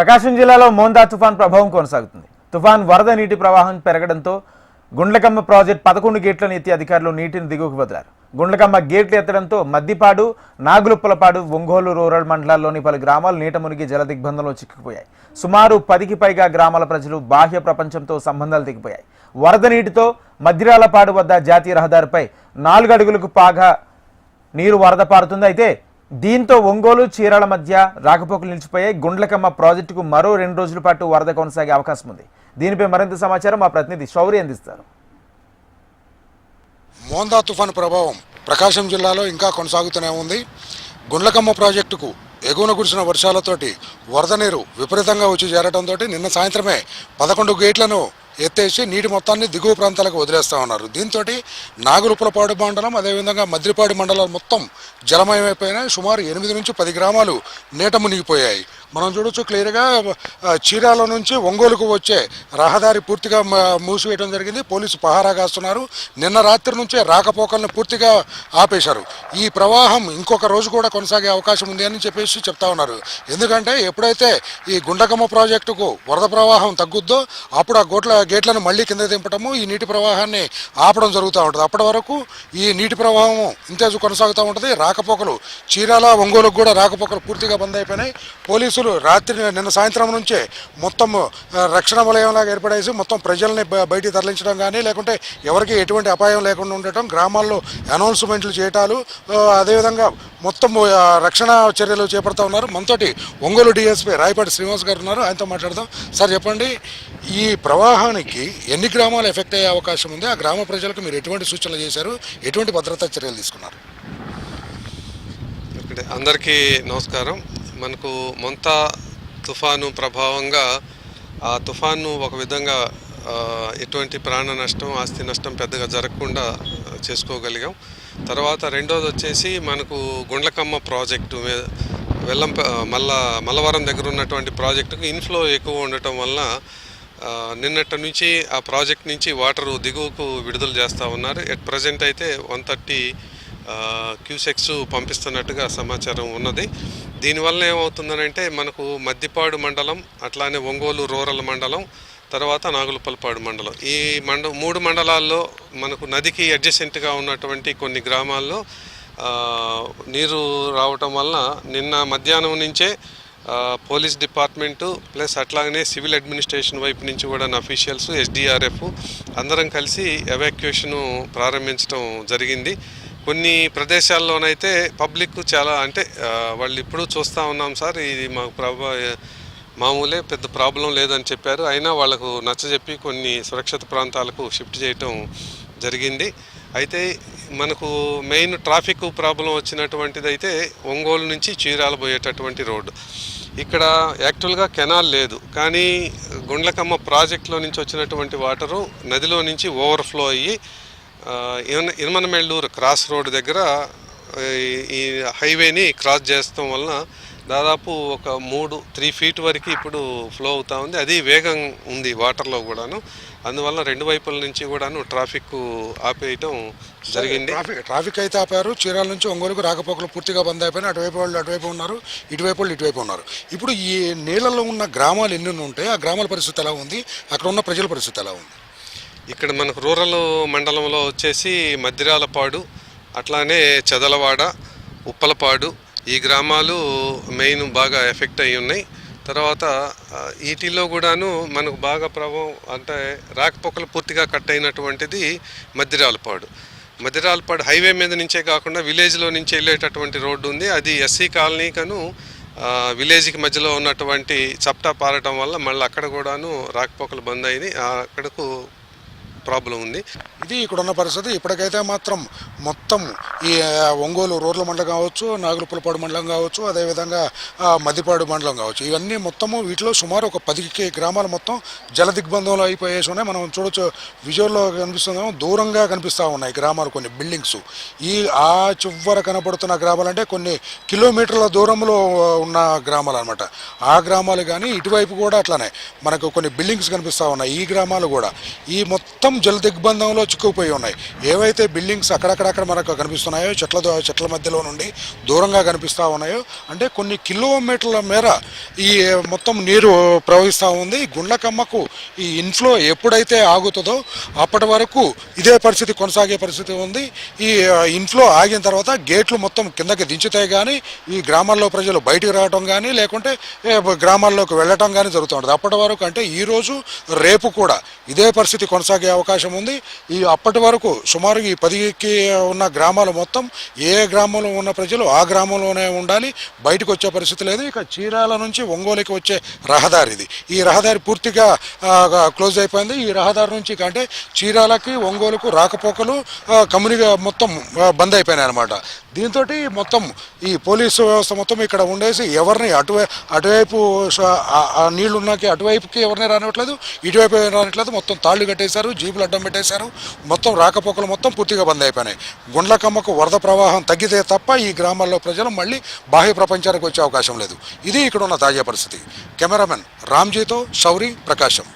ప్రకాశం జిల్లాలో మోందా తుఫాన్ ప్రభావం కొనసాగుతుంది. తుఫాన్ వరద నీటి ప్రవాహం పెరగడంతో గుండ్లకమ్మ ప్రాజెక్ట్ పదకొండు గేట్లను ఎత్తి అధికారులు నీటిని దిగువకు వదిలారు. గుండ్లకమ్మ గేట్లు ఎత్తడంతో మద్దిపాడు నాగులుప్పలపాడు ఒంగోలు రూరల్ మండలాల్లోని పలు గ్రామాలు నీట మునిగి జల దిగ్బంధంలో చిక్కుపోయాయి సుమారు పదికి పైగా గ్రామాల ప్రజలు బాహ్య ప్రపంచంతో సంబంధాలు దిగిపోయాయి. వరద నీటితో మద్దిరాలపాడు వద్ద జాతీయ రహదారిపై నాలుగు అడుగులకు పాగా నీరు వరద పారుతుంది. అయితే దీంతో ఒంగోలు చీరాల మధ్య రాకపోకలు నిలిచిపోయాయి. గుండ్లకమ్మ ప్రాజెక్టుకు మరో రెండు రోజుల పాటు వరద కొనసాగే అవకాశం ఉంది. దీనిపై మరింత సమాచారం మా ప్రతినిధి శౌరి అందిస్తారు. మోందా తుఫాను ప్రభావం ప్రకాశం జిల్లాలో ఇంకా కొనసాగుతూనే ఉంది. గుండ్లకమ్మ ప్రాజెక్టుకు ఎగువన కురిసిన వర్షాలతోటి వరద నీరు విపరీతంగా వచ్చి చేరడంతో నిన్న సాయంత్రమే పదకొండు గేట్లను ఎత్తేసి నీటి మొత్తాన్ని దిగువ ప్రాంతాలకు వదిలేస్తూ ఉన్నారు. దీంతో నాగులుపులపాడు మండలం అదేవిధంగా మద్రిపాడు మండలం మొత్తం జలమయమైపోయినాయి. సుమారు ఎనిమిది నుంచి పది గ్రామాలు నీట మునిగిపోయాయి. మనం చూడొచ్చు క్లియర్గా చీరాల నుంచి ఒంగోలుకు వచ్చే రహదారి పూర్తిగా మూసివేయడం జరిగింది. పోలీసు పహారా కాస్తున్నారు. నిన్న రాత్రి నుంచే రాకపోకలను పూర్తిగా ఆపేశారు. ఈ ప్రవాహం ఇంకొక రోజు కూడా కొనసాగే అవకాశం ఉంది అని చెప్పేసి చెప్తా ఉన్నారు. ఎందుకంటే ఎప్పుడైతే ఈ గుండకమ్మ ప్రాజెక్టుకు వరద ప్రవాహం తగ్గుద్దో అప్పుడు ఆ గోట్ల గేట్లను మళ్ళీ కింద దింపడము ఈ నీటి ప్రవాహాన్ని ఆపడం జరుగుతూ ఉంటుంది. అప్పటి వరకు ఈ నీటి ప్రవాహం ఇంతేజు కొనసాగుతూ ఉంటుంది. రాకపోకలు చీరాల ఒంగోలుకు కూడా రాకపోకలు పూర్తిగా బంద్ అయిపోయినాయి. పోలీసు పోలీసులు రాత్రి నిన్న సాయంత్రం నుంచే మొత్తం రక్షణ వలయంలాగా ఏర్పడేసి మొత్తం ప్రజల్ని బయటికి తరలించడం కానీ లేకుంటే ఎవరికి ఎటువంటి అపాయం లేకుండా ఉండటం గ్రామాల్లో అనౌన్స్మెంట్లు చేయటాలు అదేవిధంగా మొత్తం రక్షణ చర్యలు చేపడతా ఉన్నారు. మనతోటి ఒంగోలు డిఎస్పీ రాయపాటి శ్రీనివాస్ గారు ఉన్నారు. ఆయనతో మాట్లాడదాం. సార్ చెప్పండి ఈ ప్రవాహానికి ఎన్ని గ్రామాలు ఎఫెక్ట్ అయ్యే అవకాశం ఉంది? ఆ గ్రామ ప్రజలకు మీరు ఎటువంటి సూచనలు చేశారు? ఎటువంటి భద్రతా చర్యలు తీసుకున్నారు? అందరికీ నమస్కారం. మనకు మొంతా తుఫాను ప్రభావంగా ఆ తుఫాను ఒక విధంగా ఎటువంటి ప్రాణ నష్టం ఆస్తి నష్టం పెద్దగా జరగకుండా చేసుకోగలిగాం. తర్వాత రెండోది వచ్చేసి మనకు గుండ్లకమ్మ ప్రాజెక్టు వెల్లం మల్ల మల్లవరం దగ్గర ఉన్నటువంటి ప్రాజెక్టుకు ఇన్ఫ్లో ఎక్కువ ఉండటం వలన నిన్నటి నుంచి ఆ ప్రాజెక్ట్ నుంచి వాటరు దిగువకు విడుదల చేస్తూ ఉన్నారు. ఎట్ ప్రజెంట్ అయితే వన్ థర్టీ క్యూసెక్స్ పంపిస్తున్నట్టుగా సమాచారం ఉన్నది. దీనివల్ల ఏమవుతుందనంటే మనకు మద్దిపాడు మండలం అట్లానే ఒంగోలు రూరల్ మండలం తర్వాత నాగులపల్పాడు మండలం. ఈ మండ మూడు మండలాల్లో మనకు నదికి అడ్జసెంట్గా ఉన్నటువంటి కొన్ని గ్రామాల్లో నీరు రావటం వలన నిన్న మధ్యాహ్నం నుంచే పోలీస్ డిపార్ట్మెంటు ప్లస్ అట్లాగనే సివిల్ అడ్మినిస్ట్రేషన్ వైపు నుంచి కూడా అఫీషియల్స్ ఎస్డిఆర్ఎఫ్ అందరం కలిసి ఎవాక్యుయేషను ప్రారంభించడం జరిగింది. కొన్ని ప్రదేశాల్లోనైతే పబ్లిక్ చాలా అంటే వాళ్ళు ఇప్పుడు చూస్తూ ఉన్నాం సార్ ఇది మాకు ప్రభా మామూలే పెద్ద ప్రాబ్లం లేదని చెప్పారు. అయినా వాళ్ళకు నచ్చజెప్పి కొన్ని సురక్షిత ప్రాంతాలకు షిఫ్ట్ చేయటం జరిగింది. అయితే మనకు మెయిన్ ట్రాఫిక్ ప్రాబ్లం వచ్చినటువంటిది అయితే ఒంగోలు నుంచి చీరాల పోయేటటువంటి రోడ్డు. ఇక్కడ యాక్చువల్గా కెనాల్ లేదు కానీ గుండ్లకమ్మ ప్రాజెక్టులో నుంచి వచ్చినటువంటి వాటరు నదిలో నుంచి ఓవర్ఫ్లో అయ్యి ఇనమనమెళ్ళూరు క్రాస్ రోడ్ దగ్గర ఈ- హైవేని క్రాస్ చేస్తాం వలన దాదాపు ఒక మూడు త్రీ ఫీట్ వరకు ఇప్పుడు ఫ్లో అవుతా ఉంది. అది వేగం ఉంది వాటర్లో కూడాను. అందువల్ల రెండు వైపుల నుంచి కూడాను ట్రాఫిక్ ఆపేయటం జరిగింది. ట్రాఫిక్ ట్రాఫిక్ అయితే ఆపారు. చీరాల నుంచి ఒంగోలుకు రాకపోకలు పూర్తిగా బంద్ అయిపోయినాయి. అటువైపు వాళ్ళు అటువైపు ఉన్నారు. ఇటువైపు వాళ్ళు ఇటువైపు ఉన్నారు. ఇప్పుడు ఈ నీళ్ళల్లో ఉన్న గ్రామాలు ఎన్ని ఉంటాయి ఆ గ్రామాల పరిస్థితి ఎలా ఉంది? అక్కడ ఉన్న ప్రజల పరిస్థితి ఎలా ఉంది? ఇక్కడ మనకు రూరల్ మండలంలో వచ్చేసి మద్దిరాలపాడు అట్లానే చెదలవాడ ఉప్పలపాడు ఈ గ్రామాలు మెయిన్ బాగా ఎఫెక్ట్ అయి ఉన్నాయి. తర్వాత వీటిలో కూడాను మనకు బాగా ప్రభావం అంటే రాకపోకలు పూర్తిగా కట్ అయినటువంటిది మద్దిరాలపాడు. మద్దిరాలపాడు హైవే మీద నుంచే కాకుండా విలేజ్లో నుంచి వెళ్ళేటటువంటి రోడ్డు ఉంది. అది ఎస్సీ కాలనీకను కను విలేజ్కి మధ్యలో ఉన్నటువంటి చప్టా పారటం వల్ల మళ్ళీ అక్కడ కూడాను రాకపోకలు బంద్ అయింది అక్కడకు ప్రాబ్లం ఉంది. ఇది ఇక్కడ ఉన్న పరిస్థితి. ఇప్పటికైతే మాత్రం మొత్తం ఈ ఒంగోలు రోడ్ల మండలం కావచ్చు నాగులపులపాడు మండలం కావచ్చు అదేవిధంగా మద్దిపాడు మండలం కావచ్చు. ఇవన్నీ మొత్తము వీటిలో సుమారు ఒక పది గ్రామాలు మొత్తం జల దిగ్బంధంలో అయిపోయేసి ఉన్నాయి మనం చూడొచ్చు విజువల్లో కనిపిస్తున్నాము దూరంగా కనిపిస్తూ ఉన్నాయి గ్రామాలు కొన్ని బిల్డింగ్స్. ఈ ఆ చివర కనపడుతున్న గ్రామాలు అంటే కొన్ని కిలోమీటర్ల దూరంలో ఉన్న గ్రామాలు అనమాట ఆ గ్రామాలు కానీ ఇటువైపు కూడా అట్లానే మనకు కొన్ని బిల్డింగ్స్ కనిపిస్తూ ఉన్నాయి. ఈ గ్రామాలు కూడా. ఈ మొత్తం మొత్తం జల దిగ్బంధంలో చిక్కుకుపోయి ఉన్నాయి. ఏవైతే బిల్డింగ్స్ అక్కడక్కడక్కడ మనకు కనిపిస్తున్నాయో చెట్ల చెట్ల మధ్యలో నుండి దూరంగా కనిపిస్తూ ఉన్నాయో అంటే కొన్ని కిలోమీటర్ల మేర ఈ మొత్తం నీరు ప్రవహిస్తూ ఉంది. గుండ్లకమ్మకు ఈ ఇన్ఫ్లో ఎప్పుడైతే ఆగుతుందో అప్పటి వరకు ఇదే పరిస్థితి కొనసాగే పరిస్థితి ఉంది. ఈ ఇన్ఫ్లో ఆగిన తర్వాత గేట్లు మొత్తం కిందకి దించుతాయి కానీ ఈ గ్రామాల్లో ప్రజలు బయటికి రావటం కానీ లేకుంటే గ్రామాల్లోకి వెళ్ళటం కానీ జరుగుతుంది అప్పటి వరకు అంటే ఈ రోజు రేపు కూడా ఇదే పరిస్థితి కొనసాగే అవకాశం ఉంది. ఈ అప్పటి వరకు సుమారు ఈ పదికి ఉన్న గ్రామాలు మొత్తం ఏ గ్రామంలో ఉన్న ప్రజలు ఆ గ్రామంలోనే ఉండాలి. బయటకు వచ్చే పరిస్థితి లేదు. ఇక చీరాల నుంచి ఒంగోలుకి వచ్చే రహదారి ఇది. ఈ రహదారి పూర్తిగా క్లోజ్ అయిపోయింది. ఈ రహదారి నుంచి అంటే చీరాలకి ఒంగోలుకు రాకపోకలు కమ్యూనిగా మొత్తం బంద్ అయిపోయినాయి అనమాట దీంతో మొత్తం ఈ పోలీసు వ్యవస్థ మొత్తం ఇక్కడ ఉండేసి ఎవరిని అటువై అటువైపు నీళ్ళున్నాకి అటువైపుకి ఎవరిని రానివ్వట్లేదు ఇటువైపు రానట్లేదు రానివ్వట్లేదు మొత్తం తాళ్ళు కట్టేశారు. జీపులు అడ్డం పెట్టేశారు. మొత్తం రాకపోకలు మొత్తం పూర్తిగా బంద్ అయిపోయినాయి. గుండ్లకమ్మకు వరద ప్రవాహం తగ్గితే తప్ప ఈ గ్రామాల్లో ప్రజలు మళ్ళీ బాహ్య ప్రపంచానికి వచ్చే అవకాశం లేదు. ఇది ఇక్కడ ఉన్న తాజా పరిస్థితి. కెమెరామెన్ రామ్జీతో శౌరి ప్రకాశం.